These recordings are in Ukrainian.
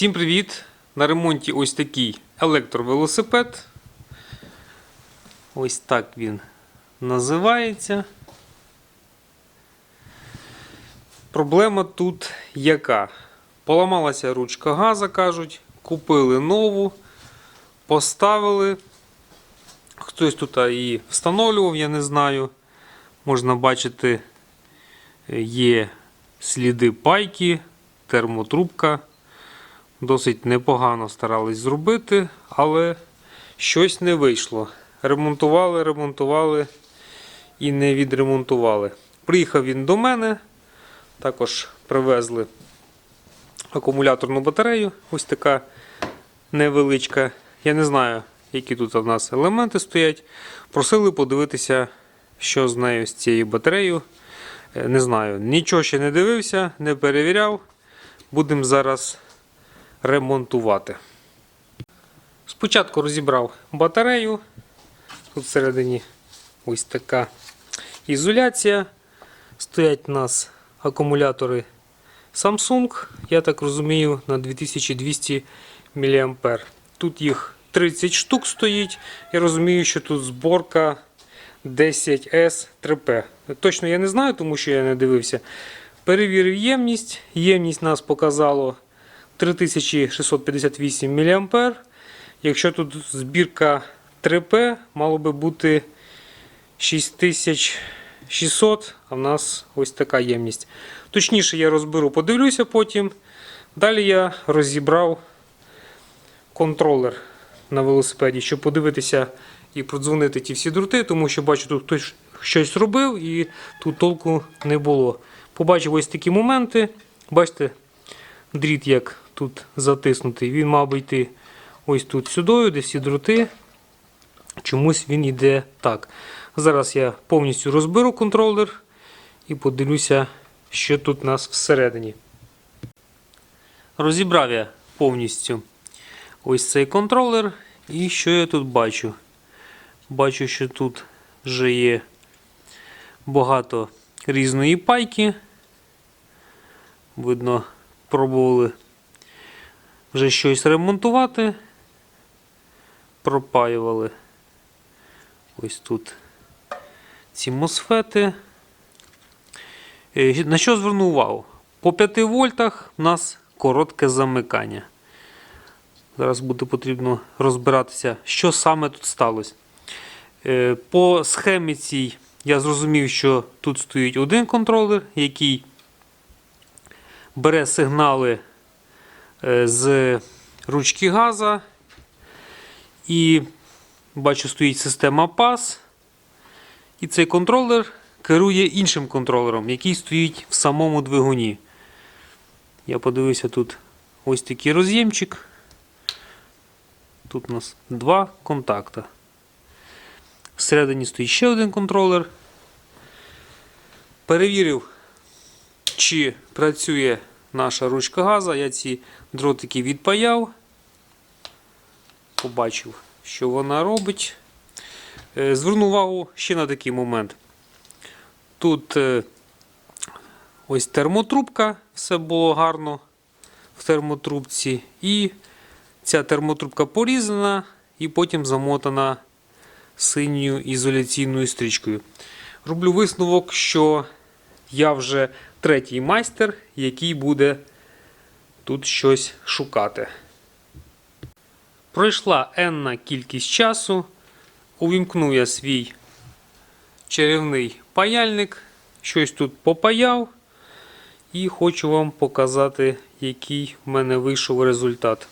Всім привіт! На ремонті ось такий електровелосипед. Ось так він називається. Проблема тут яка? Поламалася ручка газа, кажуть, купили нову, поставили. Хтось тут її встановлював, я не знаю. Можна бачити, є сліди пайки, термотрубка. Досить непогано старались зробити, але щось не вийшло. Ремонтували, ремонтували і не відремонтували. Приїхав він до мене, також привезли акумуляторну батарею. Ось така невеличка. Я не знаю, які тут у нас елементи стоять. Просили подивитися, що з нею з цією батареєю. Е, Не знаю, нічого ще не дивився, не перевіряв. Будемо зараз ремонтувати. Спочатку розібрав батарею. Тут всередині ось така ізоляція. Стоять у нас акумулятори Samsung, я так розумію, на 2200 мА. Тут їх 30 штук стоїть. Я розумію, що тут зборка 10S 3P. Точно я не знаю, тому що я не дивився. Перевірив ємність. Ємність нас показало 3658 мА. Якщо тут збірка 3P, мало би бути 6600, а в нас ось така ємність. Точніше, я розберу, подивлюся потім. Далі я розібрав контролер на велосипеді, щоб подивитися і продзвонити ті всі дроти, тому що бачу, тут хтось щось робив і тут толку не було. Побачив ось такі моменти. Бачите, дріт як тут затиснутий. Він мав би йти ось тут сюди, де всі дроти. Чомусь він йде так. Зараз я повністю розберу контролер і подивлюся, що тут у нас всередині. Розібрав я повністю ось цей контролер. І що я тут бачу? Бачу, що тут вже є багато різної пайки. Видно, пробували вже щось ремонтувати. Пропаювали ось тут ці мосфети. Е, На що звернув увагу? По 5 вольтах у нас коротке замикання. Зараз буде потрібно розбиратися, що саме тут сталося. Е, По схемі цій я зрозумів, що тут стоїть один контролер, який бере сигнали з ручки газа. І бачу, стоїть система PAS. І цей контролер керує іншим контролером, який стоїть в самому двигуні. Я подивився тут ось такий роз'ємчик. Тут у нас два контакта. Всередині стоїть ще один контролер. Перевірив, чи працює наша ручка газа. Я ці дротики відпаяв. Побачив, що вона робить. Е, Зверну увагу ще на такий момент. Тут е, ось термотрубка, все було гарно в термотрубці. І ця термотрубка порізана і потім замотана синьою ізоляційною стрічкою. Роблю висновок, що я вже третій майстер, який буде тут щось шукати. Пройшла енна кількість часу. Увімкнув я свій чарівний паяльник, щось тут попаяв. І хочу вам показати, який в мене вийшов результат.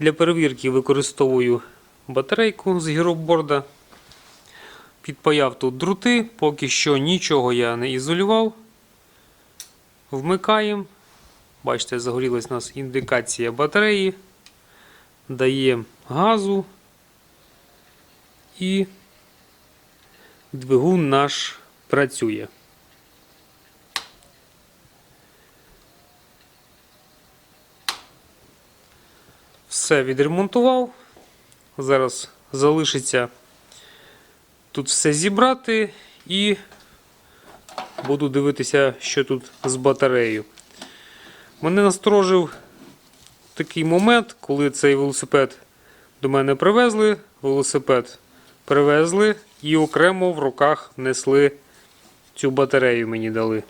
Для перевірки використовую батарейку з гіроборда. Підпаяв тут друти, поки що нічого я не ізолював. Вмикаємо. Бачите, загорілась у нас індикація батареї. Даємо газу. І двигун наш працює. Все відремонтував. Зараз залишиться тут все зібрати і буду дивитися, що тут з батареєю. Мене насторожив такий момент, коли цей велосипед до мене привезли, велосипед привезли і окремо в руках несли цю батарею мені дали.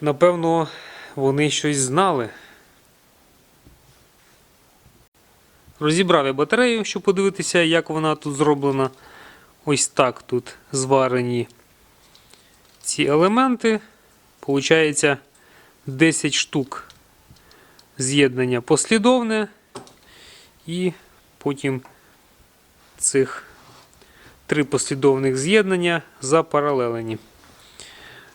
Напевно, вони щось знали. Розібрав я батарею, щоб подивитися, як вона тут зроблена. Ось так тут зварені ці елементи. Получається 10 штук з'єднання послідовне. І потім цих три послідовних з'єднання запаралелені.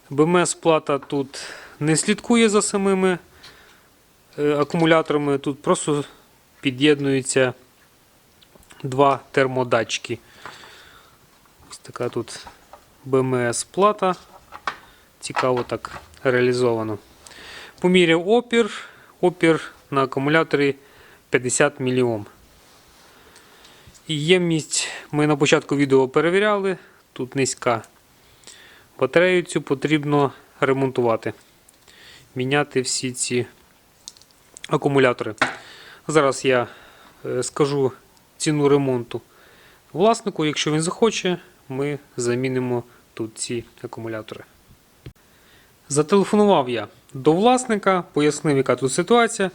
БМС-плата тут не слідкує за самими е, акумуляторами, тут просто під'єднуються два термодатчики. Ось така тут БМС-плата. Цікаво так реалізовано. Поміряв опір. Опір на акумуляторі 50 мОм. І ємність ми на початку відео перевіряли. Тут низька. Батарею цю потрібно ремонтувати. Міняти всі ці акумулятори. Зараз я е, скажу ціну ремонту власнику. Якщо він захоче, ми замінимо тут ці акумулятори. Зателефонував я до власника, пояснив, яка тут ситуація.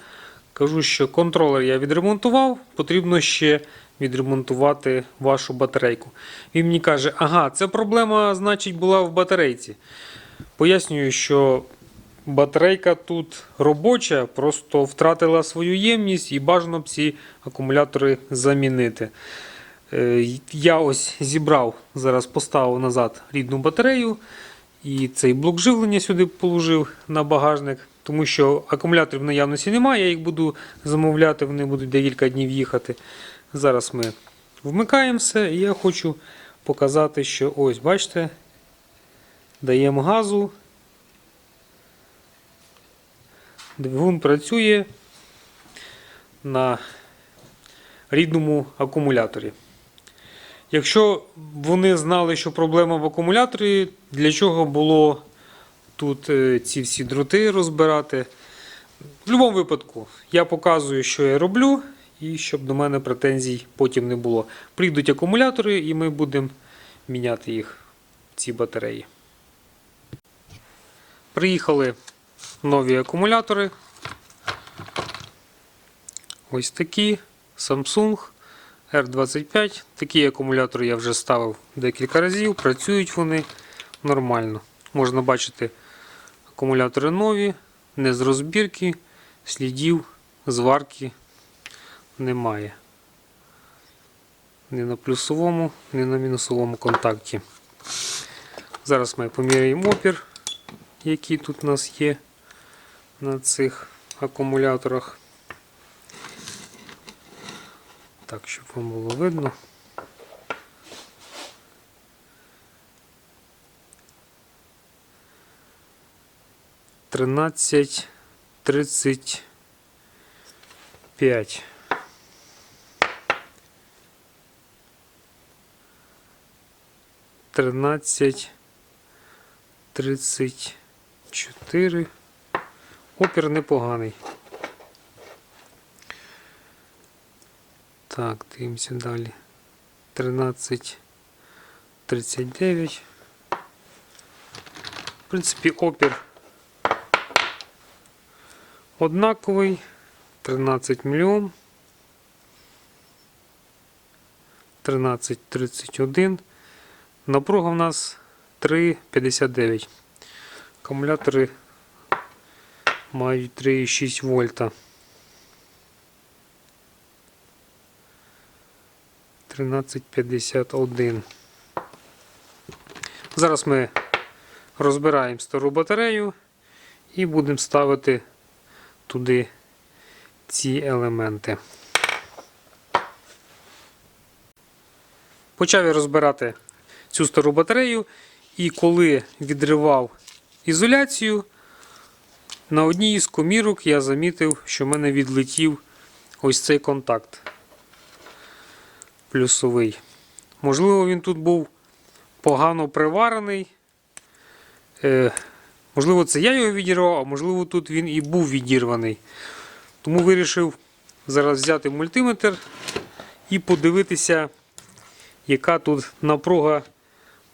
Кажу, що контролер я відремонтував, потрібно ще відремонтувати вашу батарейку. Він мені каже, ага, це проблема, значить, була в батарейці. Пояснюю, що батарейка тут робоча, просто втратила свою ємність і бажано б ці акумулятори замінити. Е, Я ось зібрав, зараз поставив назад рідну батарею. І цей блок живлення сюди положив на багажник, тому що акумуляторів наявності немає, я їх буду замовляти, вони будуть декілька днів їхати. Зараз ми вмикаємо все, і я хочу показати, що ось, бачите, даємо газу. Двигун працює на рідному акумуляторі. Якщо вони знали, що проблема в акумуляторі, для чого було тут е, ці всі дроти розбирати? В будь-якому випадку я показую, що я роблю, і щоб до мене претензій потім не було. Прийдуть акумулятори, і ми будемо міняти їх, ці батареї. Приїхали нові акумулятори. Ось такі Samsung. R25. Такі акумулятори я вже ставив декілька разів, працюють вони нормально. Можна бачити, акумулятори нові, не з розбірки, слідів, зварки немає. Ні на плюсовому, ні на мінусовому контакті. Зараз ми поміряємо опір, який тут у нас є на цих акумуляторах. Так, щоб вам було видно. Тринадцять тридцять п'ять. Тринадцять тридцять чотири. Опір непоганий. Так, дивимося далі. 13.39. В принципі, опір однаковий. 13 мільйон. 13.31. Напруга в нас 3,59. Акумулятори мають 3,6 вольта. 1351. Зараз ми розбираємо стару батарею і будемо ставити туди ці елементи. Почав я розбирати цю стару батарею, і коли відривав ізоляцію, на одній із комірок я замітив, що в мене відлетів ось цей контакт плюсовий. Можливо, він тут був погано приварений. Е, Можливо, це я його відірвав, а можливо, тут він і був відірваний. Тому вирішив зараз взяти мультиметр і подивитися, яка тут напруга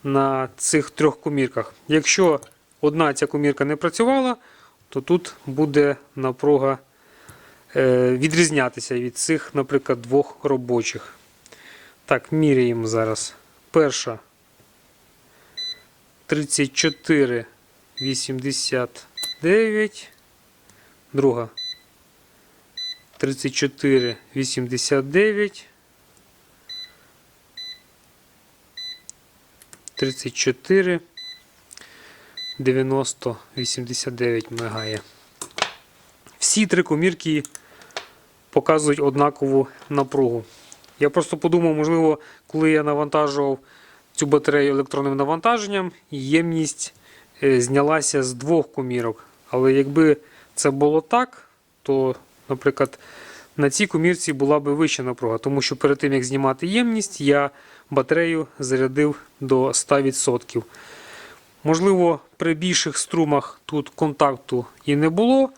на цих трьох комірках. Якщо одна ця комірка не працювала, то тут буде напруга е, відрізнятися від цих, наприклад, двох робочих. Так, міряємо зараз. Перша 34 89. Друга 34 89. 34 90 89 мигає. Всі три комірки показують однакову напругу. Я просто подумав, можливо, коли я навантажував цю батарею електронним навантаженням, ємність е, знялася з двох комірок. Але якби це було так, то, наприклад, на цій комірці була б вища напруга, тому що перед тим, як знімати ємність, я батарею зарядив до 100%. Можливо, при більших струмах тут контакту і не було,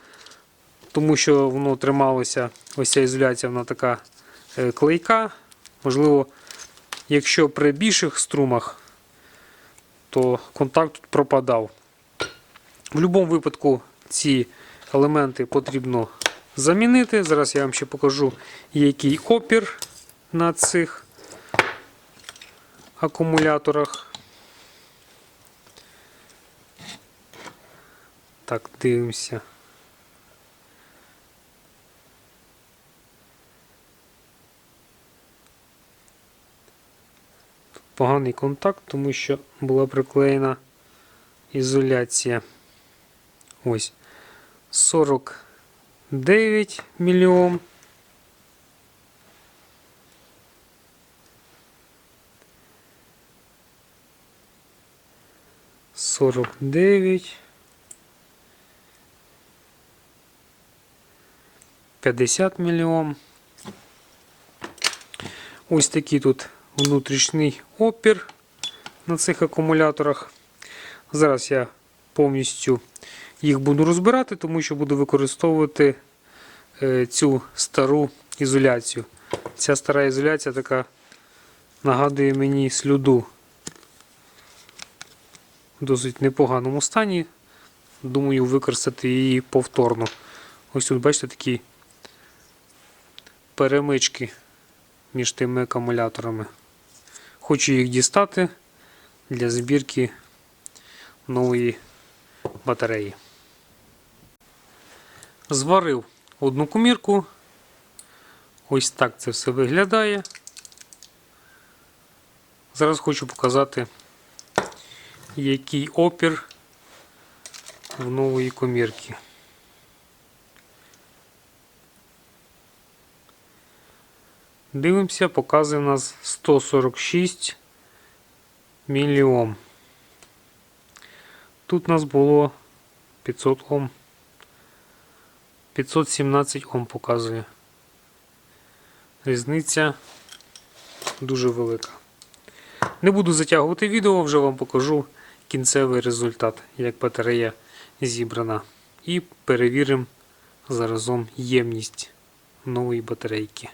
тому що воно трималося, ось ця ізоляція, вона така клейка. Можливо, якщо при більших струмах, то контакт тут пропадав. В будь-якому випадку ці елементи потрібно замінити. Зараз я вам ще покажу, який опір на цих акумуляторах. Так, дивимося. Поганий контакт, тому що була приклеєна ізоляція. Ось 49 мільйон. Сорок дев'ять. 50 мільйон. Ось такий тут внутрішній опір на цих акумуляторах. Зараз я повністю їх буду розбирати, тому що буду використовувати е, цю стару ізоляцію. Ця стара ізоляція така нагадує мені слюду в досить непоганому стані. Думаю, використати її повторно. Ось тут, бачите, такі перемички між тими акумуляторами. Хочу їх дістати для збірки нової батареї. Зварив одну комірку. Ось так це все виглядає. Зараз хочу показати, який опір в нової комірки. Дивимося, показує у нас 146 мільйом. Тут у нас було 500 Ом. 517 Ом показує. Різниця дуже велика. Не буду затягувати відео, вже вам покажу кінцевий результат, як батарея зібрана. І перевіримо заразом ємність нової батарейки.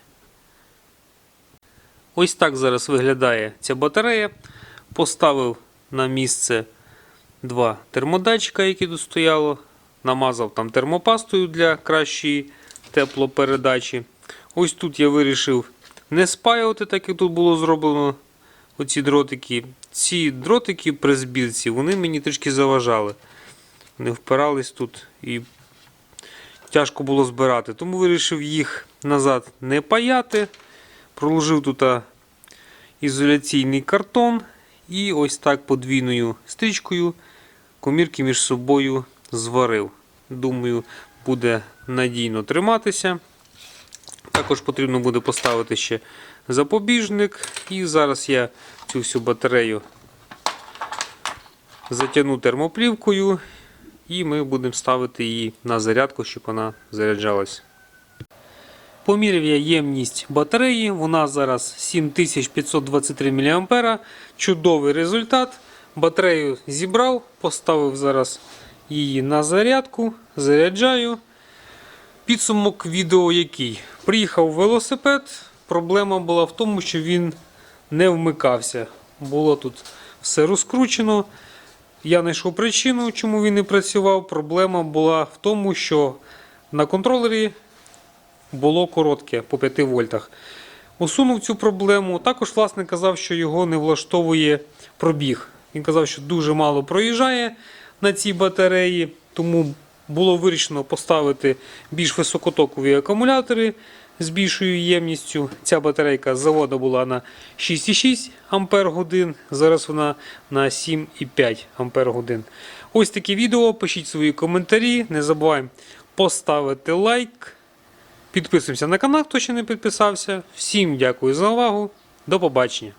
Ось так зараз виглядає ця батарея. Поставив на місце два термодатчика, які тут стояло. Намазав там термопастою для кращої теплопередачі. Ось тут я вирішив не спаювати, так як тут було зроблено оці дротики. Ці дротики при збірці вони мені трішки заважали. Вони впирались тут і тяжко було збирати. Тому вирішив їх назад не паяти. Проложив тут ізоляційний картон і ось так подвійною стрічкою комірки між собою зварив. Думаю, буде надійно триматися. Також потрібно буде поставити ще запобіжник. І зараз я цю всю батарею затягну термоплівкою і ми будемо ставити її на зарядку, щоб вона заряджалась. Поміряв я ємність батареї, вона зараз 7523 мА. Чудовий результат. Батарею зібрав, поставив зараз її на зарядку, заряджаю. Підсумок відео який? Приїхав велосипед. Проблема була в тому, що він не вмикався. Було тут все розкручено. Я знайшов причину, чому він не працював. Проблема була в тому, що на контролері було коротке по 5 вольтах. Усунув цю проблему. Також власник казав, що його не влаштовує пробіг. Він казав, що дуже мало проїжджає на цій батареї, тому було вирішено поставити більш високотокові акумулятори з більшою ємністю. Ця батарейка з заводу була на 6,6 Ампер годин, зараз вона на 7,5 Ампер годин. Ось таке відео. Пишіть свої коментарі. Не забуваємо поставити лайк. Підписуємося на канал, хто ще не підписався. Всім дякую за увагу. До побачення.